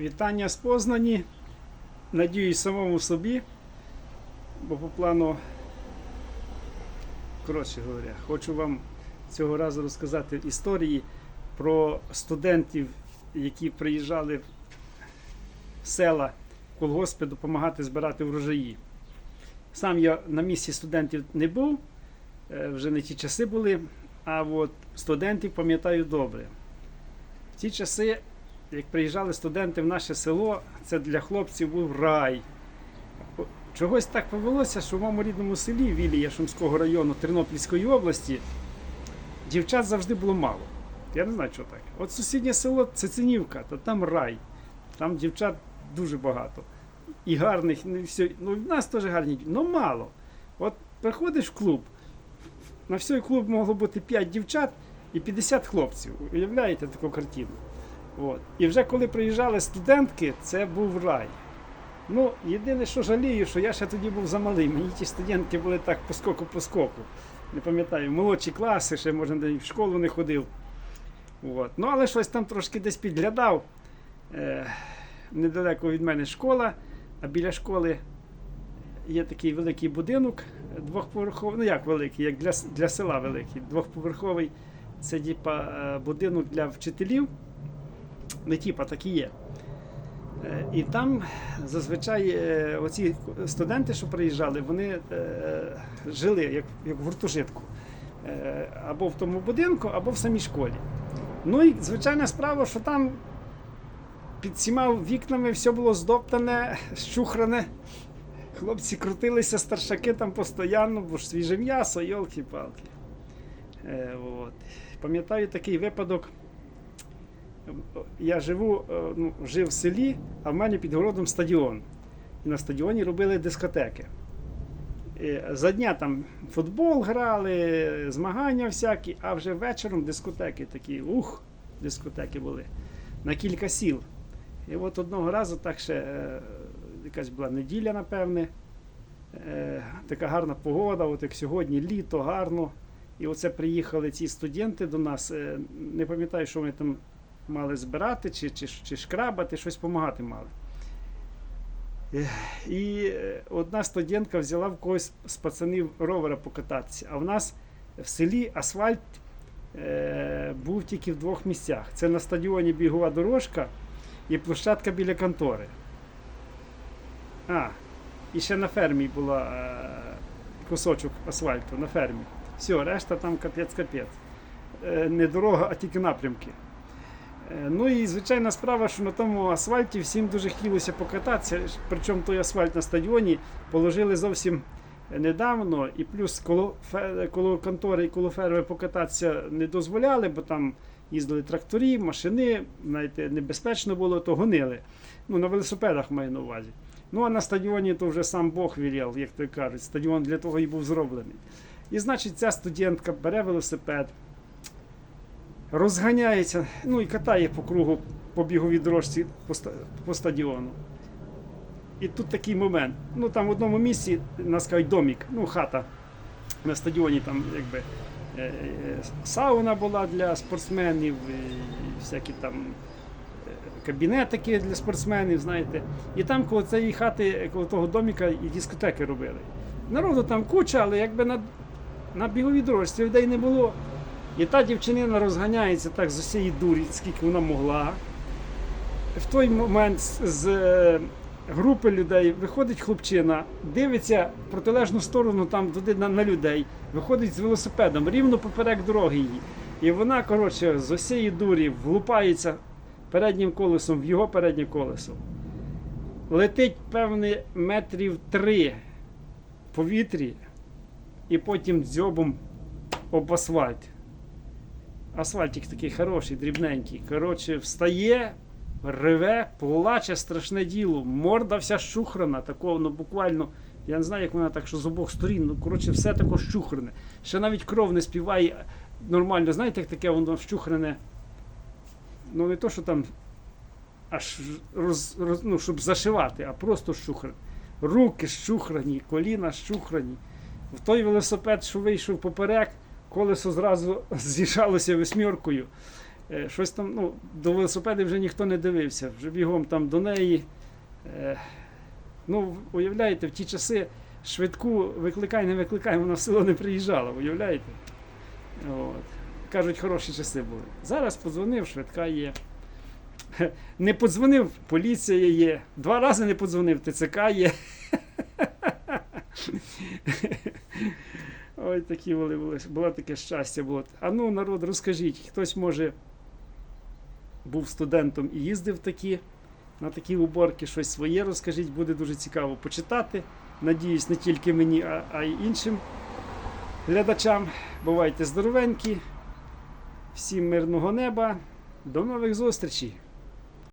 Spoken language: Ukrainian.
Вітання з Познані. Надіюсь самому собі, бо по плану, коротше говоря, хочу вам цього разу розказати історії про студентів, які приїжджали в села в колгоспи допомагати збирати врожаї. Сам я на місці студентів не був, е, вже не ті часи були, а от студентів пам'ятаю добре. В ті часи як приїжджали студенти в наше село, це для хлопців був рай. Чогось так повелося, що в моєму рідному селі Вілія Шумського району Тернопільської області дівчат завжди було мало. Я не знаю, що так. От сусіднє село Цицинівка, то там рай. Там дівчат дуже багато. І гарних, ну, і все. ну в нас теж гарні, але мало. От приходиш в клуб, на всій клуб могло бути 5 дівчат і 50 хлопців. Уявляєте таку картину? От. І вже коли приїжджали студентки, це був рай. Ну, єдине, що жалію, що я ще тоді був замалий. Мені ті студентки були так по скоку по скоку. Не пам'ятаю, молодші класи, ще може навіть в школу не ходив. От. Ну, але щось там трошки десь підглядав. Е, недалеко від мене школа, а біля школи є такий великий будинок двохповерховий. Ну як великий, як для, для села великий, двохповерховий. Це типа е, будинок для вчителів не типа, так і є. Е, І там зазвичай е, оці студенти, що приїжджали, вони е, жили як, як в гуртожитку. Або в тому будинку, або в самій школі. Ну і звичайна справа, що там під всіма вікнами все було здоптане, щухране. Хлопці крутилися, старшаки там постійно, бо ж свіже м'ясо, йолки-палки. Пам'ятаю такий випадок я живу, е, ну, жив в селі, а в мене під городом стадіон. І на стадіоні робили дискотеки. І за дня там футбол грали, змагання всякі, а вже вечором дискотеки такі, ух, дискотеки були на кілька сіл. І от одного разу так ще е, якась була неділя, напевне. Е, така гарна погода, от як сьогодні, літо, гарно. І оце приїхали ці студенти до нас. Не пам'ятаю, що вони там мали збирати, чи, чи, чи шкрабати, щось допомагати мали. І е, одна студентка взяла в когось з пацанів ровера покататися. А в нас в селі асфальт е, був тільки в двох місцях. Це на стадіоні бігова дорожка і площадка біля контори. А, і ще на фермі була е, кусочок асфальту на фермі. Все, решта там капець-капець. Е, не дорога, а тільки напрямки. Е, Ну і звичайна справа, що на тому асфальті всім дуже хотілося покататися. Причому той асфальт на стадіоні положили зовсім недавно, і плюс коло, коло контори і коло ферми покататися не дозволяли, бо там їздили тракторі, машини, знаєте, небезпечно було, то гонили. Ну, на велосипедах маю на увазі. Ну а на стадіоні то вже сам Бог віряв, як то кажуть. Стадіон для того і був зроблений. І значить, ця студентка бере велосипед, розганяється, ну і катає по кругу по біговій дорожці по, стадіону. І тут такий момент. Ну там в одному місці, нас кажуть, домік, ну хата на стадіоні, там якби е, е, сауна була для спортсменів, і всякі там е, кабінетики для спортсменів, знаєте. І там коло цієї хати, коло того доміка і дискотеки робили. Народу там куча, але якби на, на біговій дорожці людей не було. І та дівчинина розганяється так з усієї дурі, скільки вона могла. В той момент з, е, групи людей виходить хлопчина, дивиться в протилежну сторону там туди на, на людей, виходить з велосипедом рівно поперек дороги її. І вона, коротше, з усієї дурі влупається переднім колесом в його переднє колесо. Летить, певне, метрів три в повітрі, і потім дзьобом об асфальт. Асфальтик такий хороший, дрібненький. Коротше, встає, реве, плаче страшне діло. Морда вся щухрана, такого, ну буквально. Я не знаю, як вона так, що з обох сторін. Ну, коротше, все таке щухрене. Ще навіть кров не співає нормально. Знаєте, як таке воно щухрене? Ну, не то, що там аж роз, роз, ну, щоб зашивати, а просто щухрене. Руки щухрані, коліна щухрані. В той велосипед, що вийшов поперек, колесо зразу з'їжджалося восьміркою. Е, Щось там, ну, до велосипеди вже ніхто не дивився, вже бігом там до неї. Е, Ну, уявляєте, в ті часи швидку викликай, не викликай, вона в село не приїжджала, уявляєте? От. Кажуть, хороші часи були. Зараз подзвонив, швидка є. Не подзвонив, поліція є. Два рази не подзвонив, ТЦК є. Ой, такі були, були. Було таке щастя. Було. А ну, народ, розкажіть, хтось може був студентом і їздив такі, на такі уборки, щось своє розкажіть, буде дуже цікаво почитати. Надіюсь, не тільки мені, а, а й іншим глядачам. Бувайте здоровенькі. Всім мирного неба. До нових зустрічей!